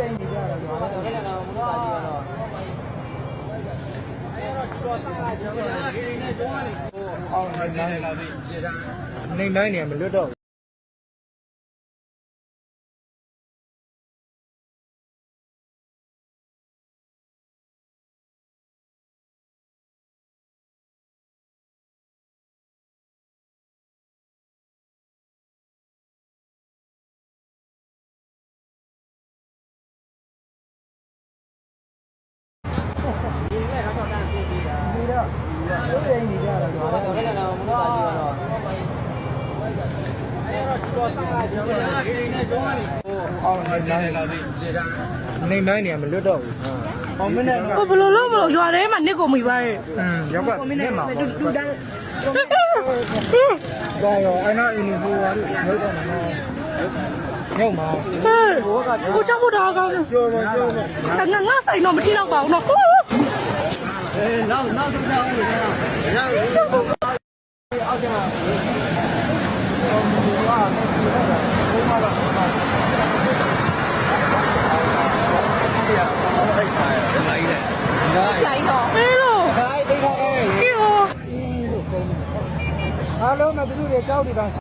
ရင်ကြည့်ရတာဆိုတော့ဘယ်နဲ့တော့မလို့ပါကြည့်ရတော့အောင်နေတယ်လာပြီခြေတာနေတိုင်းနေမလွတ်တော့ ဘယ်ရင်ကြည့်ရတာဆိုတော့ဘယ်နဲ့တော့မလို့ပါကြည့်ရတော့အောင်နေတယ်လာပြီခြေတာနေတိုင်းနေမလွတ်တော့ဘူးအောင်မနဲ့ဘဘလို့လို့မလို့ရွာထဲမှာနစ်ကိုမိပါရဲ့อืมရောက်ကနေမှာတူတူတိုင်းဒါရောအဲ့တော့အင်းဟိုဟာလို့ရောက်တော့မှာရောက်မှာဟဲ့ကိုချဖို့တာကောင်းတယ်ပြောပါပြောပါငါငါဆိုင်တော့မထိတော့ပါဘူးနော်အဲ နောက်နောက်ဆုံးကြောင်းလို့ရအောင်အောက်ကျမှာဟိုဟာဘုံမှာတော့ဟိုမှာဒါဆိုင်တော့ဟဲ့လို့ခိုင်းတိတ်ထားခဲ့ဒီဟောအားလုံးကဘယ်သူတွေကြောက်နေတာ